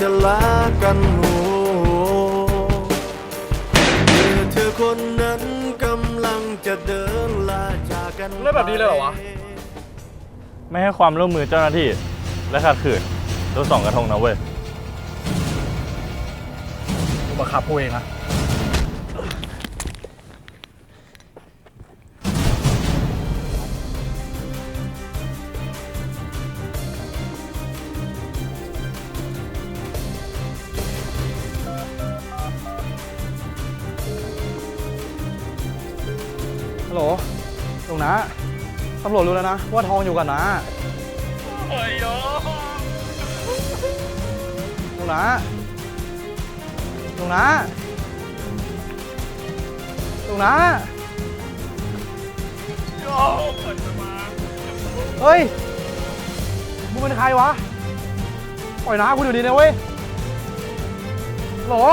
จะลากันหเเธอคนนั้นกำลังจะเดินลาจากกันเล่นแบบนี้เลยเหรอวะ ไม่ให้ความร่วมมือเจ้าหน้าที่ และขัดขืนโดนสองกระทงนะเว้ยมาขับกูเองนะำรวจรู้แล้วนะ ว่าทองอยู่กับน้าโอ้ยโยลุงนะลุงนะลุงนะโยเาเฮ้ย มึงเป็นใครวะ ปล่อยนะากูอยู่ดีนะเว้ยหรอ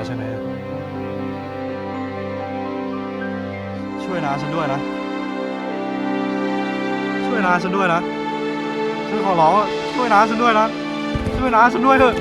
แล้วใช่ไหม ช่วยนาฉันด้วยนะ ช่วยนาฉันด้วยนะฉันขอร้องช่วยนาฉันด้วยนะ ช่วยนาฉันด้วยเถอะ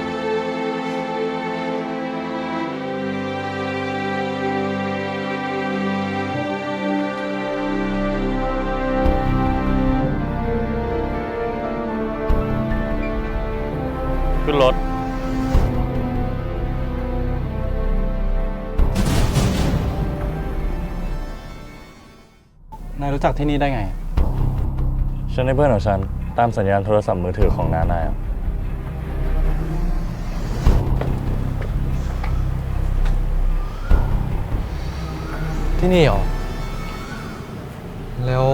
นายรู้จักที่นี่ได้ไง ฉันได้เพื่อนของฉัน ตามสัญญาณโทรศัพท์มือถือของนานายที่นี่เหรอ แล้ว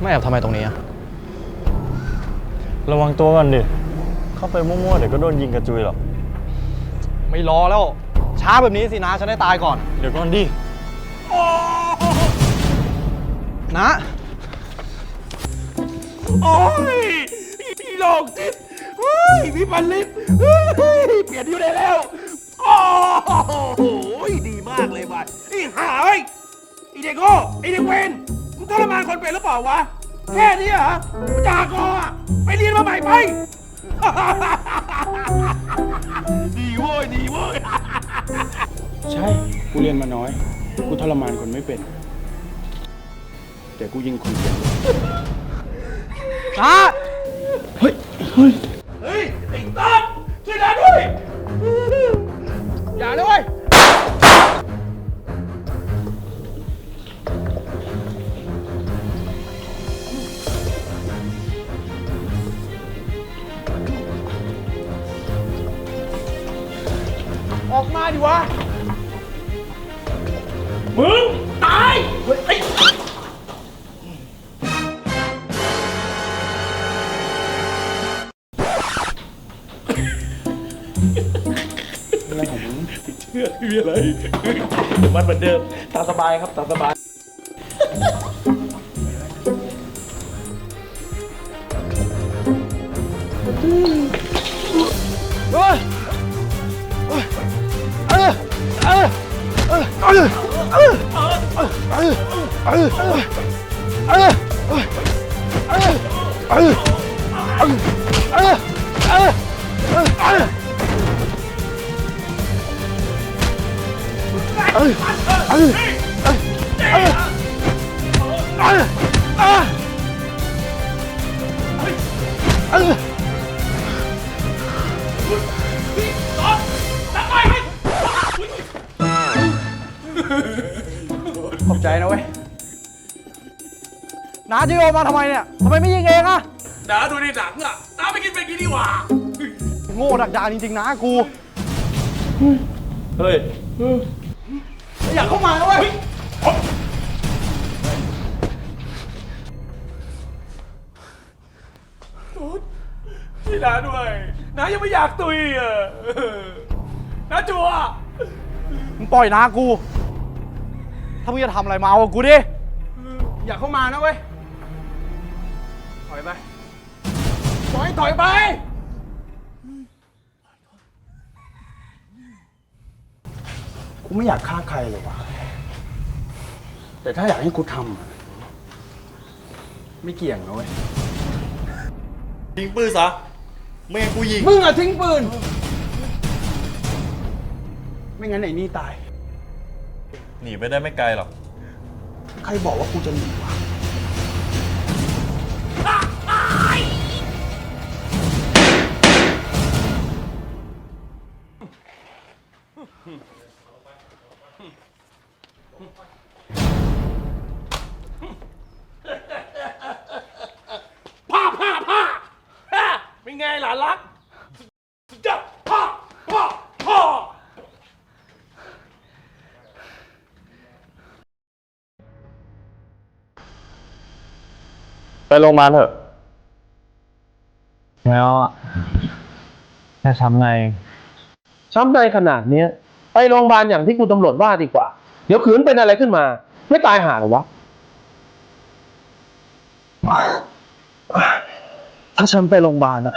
ไม่แอบทำไมตรงนี้ระวังตัวกันดิ เข้าไปมั่วๆ เดี๋ยวก็โดนยิงกระจุยหรอก ไม่รอแล้ว ช้าแบบนี้สินะฉันได้ตายก่อน เดี๋ยวก่อนดิ นะ โอ้ยอีโลอกจิตเฮ้ยพี่บันลิศเฮ้ยเปลี่ยนอยู่ได้แล้ว โอ้โหดีมากเลยบัดไอ้หาเอ้ไอ้เด็กโง่ไอ้เด็กเวนมึงทรมานคนเป็นหรือเปล่าวะ แค่นี้เหรอจากออไปเรียนมาใหม่ไป ดีเว้ยดีเว้ย ใช่ กูเรียนมาน้อย กูทรมานคนไม่เป็น ดี๋กูยิงคนเดีอ่เฮ้ยเฮ้ยเฮ้ยไอ้ตั๊กช่วยดาด้วยอย่าเลยออกมาดิวะมึงตายเฮ้ย ลือดไม่มีอะไรมันเหมือนเดิมตามสบายครับตามสบาย โอ้ยเออเออเออเออเออเออเออเออเออเออเออเออ เอ้ยเอ้ยเอ้ยเอ้ยเอ้ยเอ้ยเอ้ยขอบใจนะเว้ยน้าจะโยนมาทำไมเนี่ยทำไมไม่ยิงเองอะน้าดูในหนังอะน้าไปกินไปกินดีกว่าโง่ดักดานจริงๆนะกู เฮ้ย อยากเข้ามานะเว้ยที่น้าด้วยน้ายังไม่อยากตุยอะน้าจัวมึงปล่อยนากู ถ้ามึงจะทำอะไรมาเอากับกูดิ อย่าเข้ามานะเว้ย ถอยไป ถอยถอยไป กูไม่อยากฆ่าใครเลยวะแต่ถ้าอยากให้กูทำอะไม่เกี่ยงนะเว้ยทิ้งปืนซะไม่งั้นกูยิง มึงอะทิ้งปืน ไม่งั้นไอ้นี่ตาย หนีไปได้ไม่ไกลหรอก ใครบอกว่ากูจะหนีวะ ไปโรงพยาบาลเถอะ แล้วอะจะทำไง ช้ำในขนาดเนี้ยไปโรงพยาบาลอย่างที่คุณตำรวจว่าดีกว่า เดี๋ยวขืนเป็นอะไรขึ้นมา ไม่ตายห่าหรอวะ ถ้าฉันไปโรงพยาบาลอะ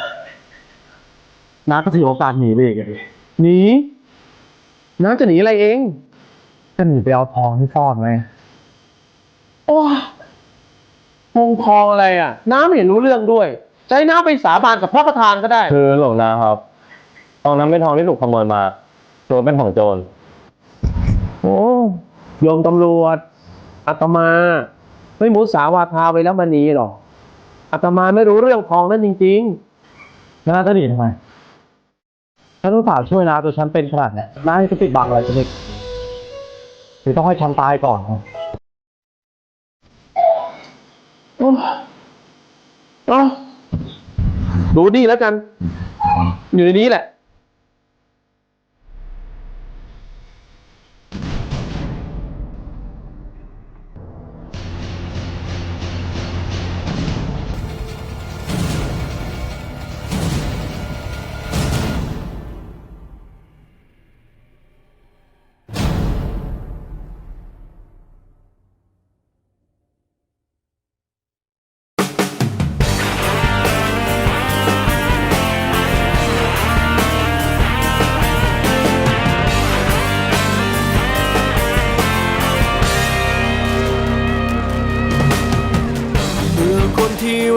น้าก็ถือโอกาสหนีไปอีกเลยหนีน้าจะหนีอะไรเอง จะหนีไปเอาทองที่ซ่อนไว้โอ้ มงทองอะไรอะ น้าไม่เห็นรู้เรื่องด้วยใจะให้น้าไปสาบานกับพระประธานก็ได้ คือหลวงนะครับทองนั้นเป็นทองที่ถูกขโมยมา ตัวเป็นของโจร โอ้โยมตำรวจอาตมา ไม่มุสาวาทาไว้แล้วมันนีหรอกอาตมาไม่รู้เรื่องทองนั่นจริงแล้วน้าจะหนีทำไมฉันรู้สาห์ช่วยน้าจนฉันเป็นขนาดเนี้ยน้าจะปิดบังอะไรฉันอีกหรือต้องให้ฉันตายก่อน ครับๆโอ้เอาดูนี่แล้วกัน อยู่ในนี้แหละ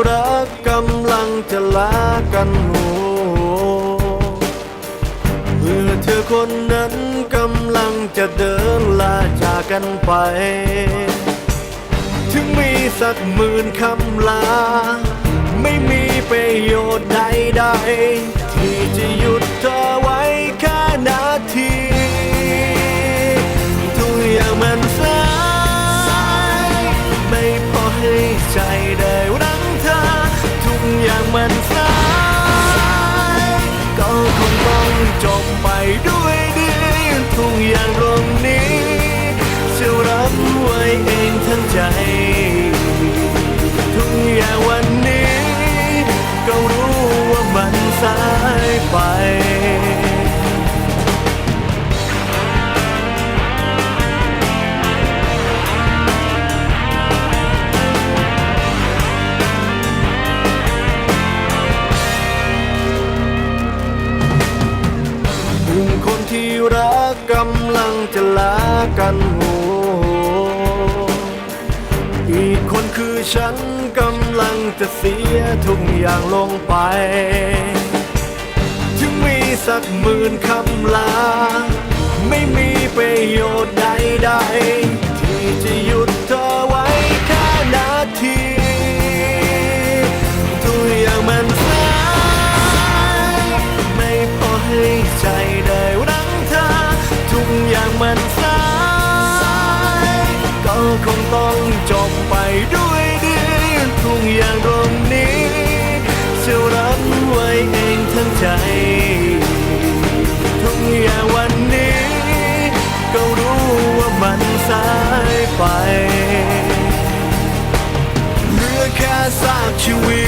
รักกำลังจะลากันโหเมื่อเธอคนนั้นกำลังจะเดินลาจากกันไป ถึงมีสักหมื่นคำลา ไม่มีประโยชน์ใดๆที่จะหยุดเธอ ทั้งใจ ทุกอย่างวันนี้ ก็รู้ว่ามันสายไปหนึ่งคนที่รักกำลังจะลากันโหอี ฉันกำลังจะเสียทุกอย่างลงไป ถึงมีสักหมื่นคำลา ไม่มีประโยชน์ใดๆที่จะหยุด ค่ซา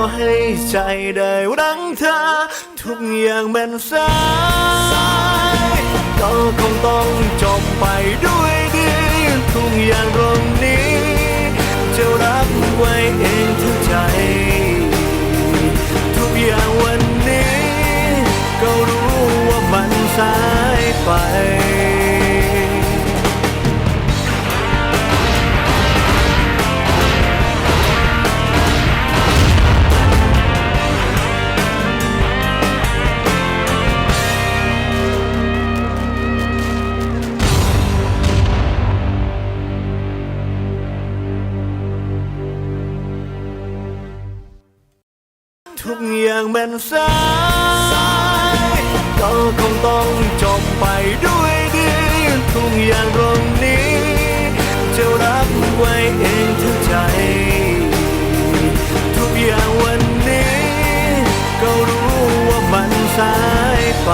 อให้ใจได้รังเธอ ทุกอย่างเป็นสายก็คงต้องจบไปด้วยดีทุกอย่างตรงนี้ จะรับไว้เองทั้งใจ ทุกอย่างวันนี้ ก็รู้ว่ามันสายไป ทุกอย่างเป็นสายก็คงต้องจบไปด้วยดีทุกอย่างตรงนี้ จะรับไว้เองทั้งใจ ทุกอย่างวันนี้ ก็รู้ว่ามันสายไป